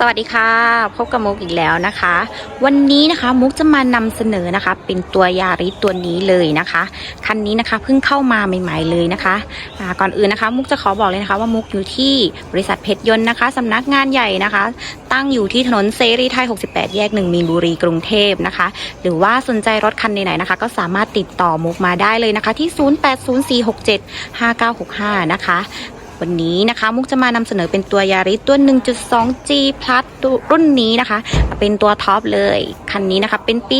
สวัสดีค่ะพบกับมุกอีกแล้วนะคะ วันนี้นะคะมุกจะมานำเสนอนะคะ เป็นตัวยาริตัวนี้เลยนะคะคันนี้นะคะเพิ่งเข้ามาใหม่ๆเลยนะคะอ่าก่อนอื่นนะคะ มุกจะขอบอกเลยนะคะว่ามุกอยู่ที่บริษัทเพชรยนต์นะคะสำนักงานใหญ่นะคะ ตั้งอยู่ที่ถนนเซรีไทย 68 แยก 1 มีนบุรีกรุงเทพนะคะ หรือว่าสนใจรถคันไหนๆนะคะ ก็สามารถติดต่อมุกมาได้เลยนะคะที่ 0804675965 นะคะ วันนี้นะคะ มุกจะมานำเสนอเป็นตัวยาริสตัว 1.2G Plus ตัวรุ่นนี้นะคะ เป็นตัวท็อปเลย คันนี้นะคะ เป็นปี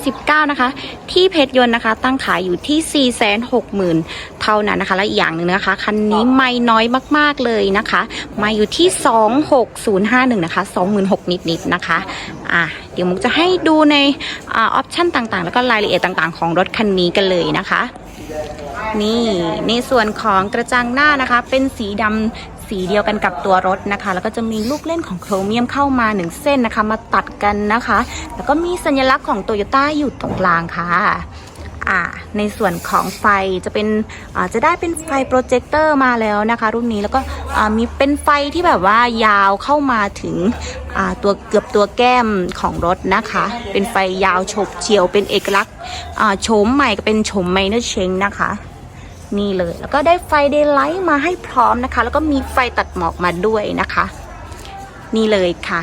2019 นะคะ ที่เพชรยนต์นะคะ ตั้งขายอยู่ที่ 460,000 เท่านั้นนะคะ และอีกอย่างหนึ่งนะคะ คันนี้ไม่น้อยมาก ๆ เลยนะคะ มาอยู่ที่ 26051 นะคะ 26,000 นิด ๆ นะคะ อะ เดี๋ยวมุกจะให้ดูในออปชั่นต่าง ๆ แล้วก็รายละเอียดต่าง ๆ ของรถคันนี้กันเลยนะคะ นี่ในส่วนของกระจังหน้านะคะ เป็นสีดำสีเดียวกันกับตัวรถนะคะ แล้วก็จะมีลูกเล่นของโครเมียมเข้ามาหนึ่งเส้นนะคะ มาตัดกันนะคะ แล้วก็มีสัญลักษณ์ของโตโยต้าอยู่ตรงกลางค่ะ อ่าในส่วนของไฟจะเป็นอ่าจะได้เป็นไฟโปรเจคเตอร์มาแล้วนะคะรุ่นนี้แล้วก็อ่ามีเป็นไฟที่แบบว่ายาวเข้ามาถึงอ่าตัวเกือบตัวแก้มของรถนะคะ เป็นไฟยาวฉบเฉียวเป็นเอกลักษณ์อ่าโฉมใหม่ก็เป็นโฉมไมเนอร์เชงนะคะนี่เลยแล้วก็ได้ไฟเดย์ไลท์มาให้พร้อมนะคะ แล้วก็มีไฟตัดหมอกมาด้วยนะคะ นี่เลยค่ะ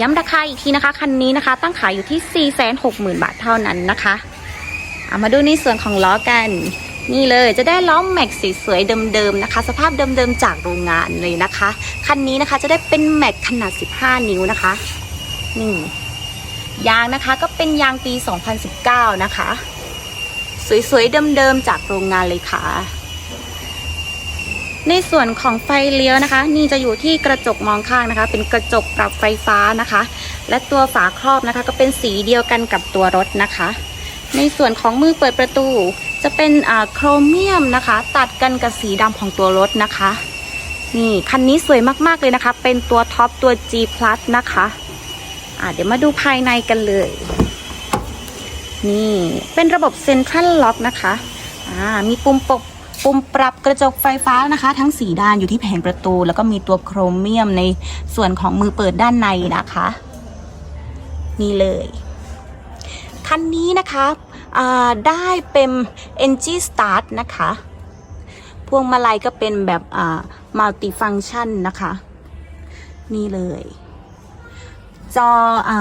ย้ำราคาอีกทีนะคะ คันนี้นะคะ ตั้งขายอยู่ที่ 460,000 บาทเท่านั้นนะคะ เอามาดูในส่วนของล้อกัน นี่เลยจะได้ล้อแม็กสีสวยเดิมๆนะคะ สภาพเดิมๆจากโรงงานเลยนะคะ คันนี้นะคะจะได้เป็นแม็กขนาด 15 นิ้วนะคะนี่ยางนะคะก็เป็นยางปี 2019 นะคะ สวยๆเดิมๆจากโรงงานเลยค่ะ ในส่วนของไฟเลี้ยวนะคะ นี่จะอยู่ที่กระจกมองข้างนะคะ เป็นกระจกปรับไฟฟ้านะคะ และตัวฝาครอบนะคะ ก็เป็นสีเดียวกันกับตัวรถนะคะ ในส่วนของมือเปิดประตู จะเป็นอ่าโครเมียมนะคะ ตัดกันกับสีดำของตัวรถนะคะ นี่คันนี้สวยมากๆเลยนะคะ เป็นตัวท็อปตัว G Plus นะคะอ่าเดี๋ยวมาดูภายในกันเลย นี่เป็นระบบเซ็นทรัลล็อกนะคะอ่ามีปุ่มปกปุ่มปรับกระจกไฟฟ้านะคะ ทั้งสีด้านอยู่ที่แผงประตู แล้วก็มีตัวโครเมียมในส่วนของมือเปิดด้านในนะคะ นี่เลย คันนี้นะคะได้เป็น Engine Start นะคะ พวงมาลัยก็เป็นแบบอ่า Multi Function นะคะ นี่เลย จออ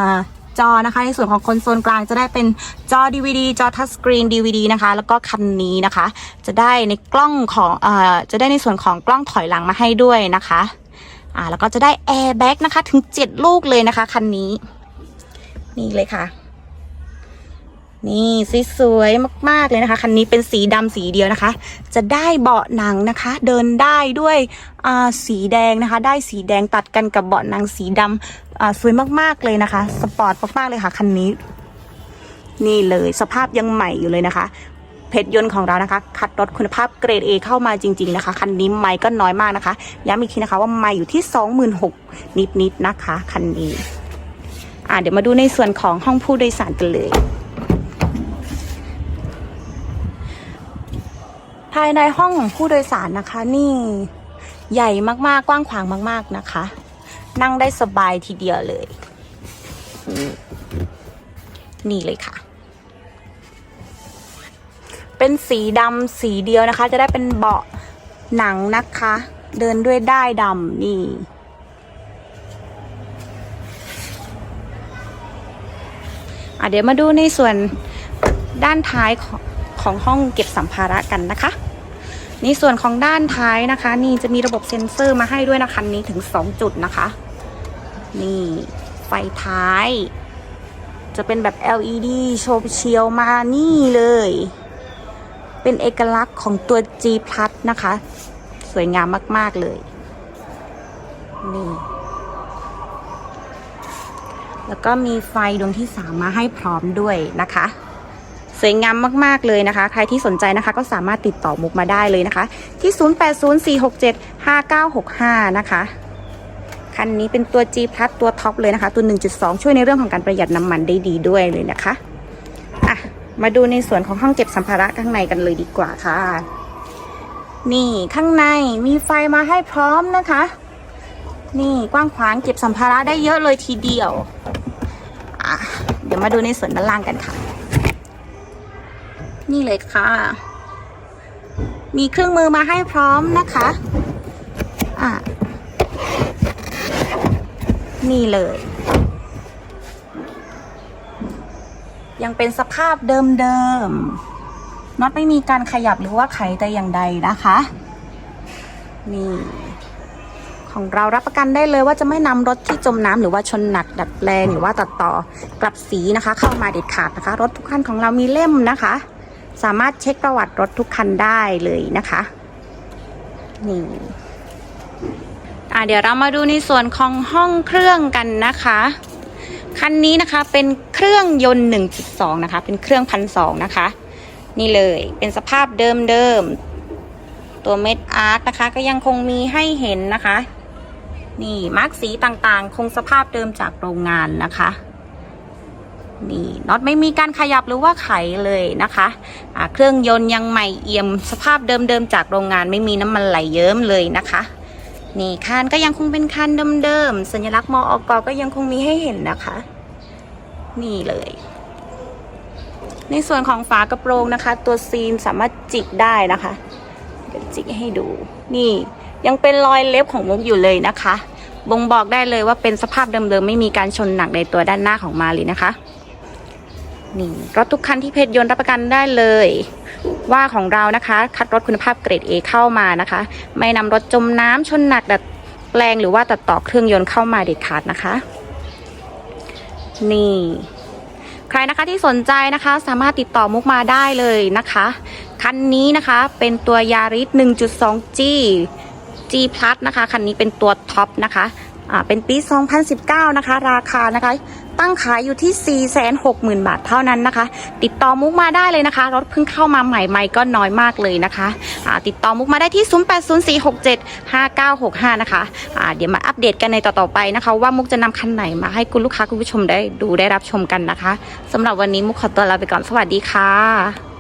จอนะคะในส่วนของคอนโซลกลางจะได้เป็นจอ DVD จอทัชสกรีน DVD นะคะ แล้วก็คันนี้นะคะ จะได้ในกล้องของอจะได้ในส่วนของกล้องถอยหลังมาให้ด้วยนะคะอ่าแล้วก็จะได้แอร์แบ็กนะคะ ถึง 7 ลูกเลยนะคะ คันนี้ นี่เลยค่ะ นี่สวยมาก ๆ เลยนะคะ คันนี้เป็นสีดำสีเดียวนะคะ จะได้เบาะหนังนะคะ เดินได้ด้วยสีแดงนะคะ ได้สีแดงตัดกันกับเบาะหนังสีดำสวยมากๆเลยนะคะ สปอร์ตมาก ๆ เลยค่ะคันนี้ นี่เลยสภาพยังใหม่อยู่เลยนะคะเพชรยนต์ของเรานะคะ คัดรถคุณภาพเกรด A เข้ามาจริง ๆ นะคะ คันนี้ไม่ก็น้อยมากนะคะ ย้ำอีกทีนะคะว่าไม่อยู่ที่ 26,000นิดๆนะคะ คันนี้ อ่าเดี๋ยวมาดูในส่วนของห้องผู้โดยสารกันเลยายในห้องของผู้โดยสารนะคะ นี่ใหญ่มากๆ กว้างขวางมาก ๆนะคะ นั่งได้สบายทีเดียวเลย นี่เลยค่ะ เป็นสีดำสีเดียวนะคะ จะได้เป็นเบาะหนังนะคะ เดินด้วยได้ดำนี่อะเดี๋ยวมาดูในส่วนด้านท้ายของของห้องเก็บสัมภาระกันนะคะ ในส่วนของด้านท้ายนะคะ นี่จะมีระบบเซ็นเซอร์มาให้ด้วยนะคันนี้ถึง 2 จุดนะคะ นี่ไฟท้าย จะเป็นแบบ LED โชว์เชียวมานี่เลย เป็นเอกลักษณ์ของตัว G Plus นะคะ สวยงามมาก ๆ เลย นี่แล้วก็มีไฟดวงที่สามมาให้พร้อมด้วยนะคะ สวยงามมากๆเลยนะคะ ใครที่สนใจนะคะก็สามารถติดต่อมุกมาได้เลยนะคะ ที่ 0804675965 นะคะคันนี้เป็นตัว G Plus ตัวท็อปเลยนะคะ ตัว 1.2 ช่วยในเรื่องของการประหยัดน้ำมันได้ดีด้วยเลยนะคะอะมาดูในส่วนของห้องเก็บสัมภาระข้างในกันเลยดีกว่าค่ะ นี่ข้างในมีไฟมาให้พร้อมนะคะ นี่กว้างขวางเก็บสัมภาระได้เยอะเลยทีเดียวอะเดี๋ยวมาดูในส่วนด้านล่างกันค่ะ นี่เลยค่ะ มีเครื่องมือมาให้พร้อมนะคะ อะ นี่เลย ยังเป็นสภาพเดิมๆน็อตไม่มีการขยับหรือว่าไขแต่อย่างใดนะคะ นี่ ของเรารับประกันได้เลยว่าจะไม่นำรถที่จมน้ำหรือว่าชนหนักดัดแปลงหรือว่าตัดต่อกลับสีนะคะ เข้ามาเด็ดขาดนะคะ รถทุกคันของเรามีเล่มนะคะ สามารถเช็คประวัติรถทุกคันได้เลยนะคะนี่อ่าเดี๋ยวเรามาดูในส่วนของห้องเครื่องกันนะคะ คันนี้นะคะเป็นเครื่องยนต์ 1.2 นะคะ เป็นเครื่องพันสองนะคะ นี่เลยเป็นสภาพเดิมๆตัวเม็ดอาร์ตนะคะ ก็ยังคงมีให้เห็นนะคะ นี่มาร์กสีต่างๆ คงสภาพเดิมจากโรงงานนะคะ นี่น็อตไม่มีการขยับหรือว่าไขเลยนะคะะเครื่องยนต์ยังใหม่เอี่ยมสภาพเดิมๆจากโรงงานไม่มีน้ำมันไหลเยิ้มเลยนะคะนี่คานก็ยังคงเป็นคานเดิมๆสัญลักษณ์มออกก็ยังคงมีให้เห็นนะคะ นี่เลย ในส่วนของฝากระโปรงนะคะ ตัวซีนสามารถจิกได้นะคะเดี๋ยวจิกให้ดู นี่ยังเป็นรอยเล็บของมุกอยู่เลยนะคะ บ่งบอกได้เลยว่าเป็นสภาพเดิมๆไม่มีการชนหนักในตัวด้านหน้าของมาเลยนะคะ นี่รถทุกคันที่เพชรยนต์รับประกันได้เลย ว่าของเรานะคะ คัดรถคุณภาพเกรด A เข้ามานะคะ ไม่นำรถจมน้ำชนหนักดัดแปลงหรือว่าตัดต่อเครื่องยนต์เข้ามาเด็ดขาดนะคะ นี่ ใครนะคะที่สนใจนะคะ สามารถติดต่อมุกมาได้เลยนะคะ คันนี้นะคะเป็นตัวยาริส 1.2G G Plus นะคะ คันนี้เป็นตัวท็อปนะคะ อ่า เป็นปี 2019 นะคะ ราคานะคะ ตั้งขายอยู่ที่ 460,000 บาทเท่านั้นนะคะ ติดต่อมุกมาได้เลยนะคะ รถเพิ่งเข้ามาใหม่ไม่ก็น้อยมากเลยนะคะะติดต่อมุกมาได้ที่ 0804675965 นะคะะเดี๋ยวมาอัปเดตกันในต่อๆไปนะคะ ว่ามุกจะนำคันไหนมาให้คุณลูกค้าคุณผู้ชมได้ดูได้รับชมกันนะคะสำหรับวันนี้มุกขอตัวลาไปก่อนสวัสดีค่ะ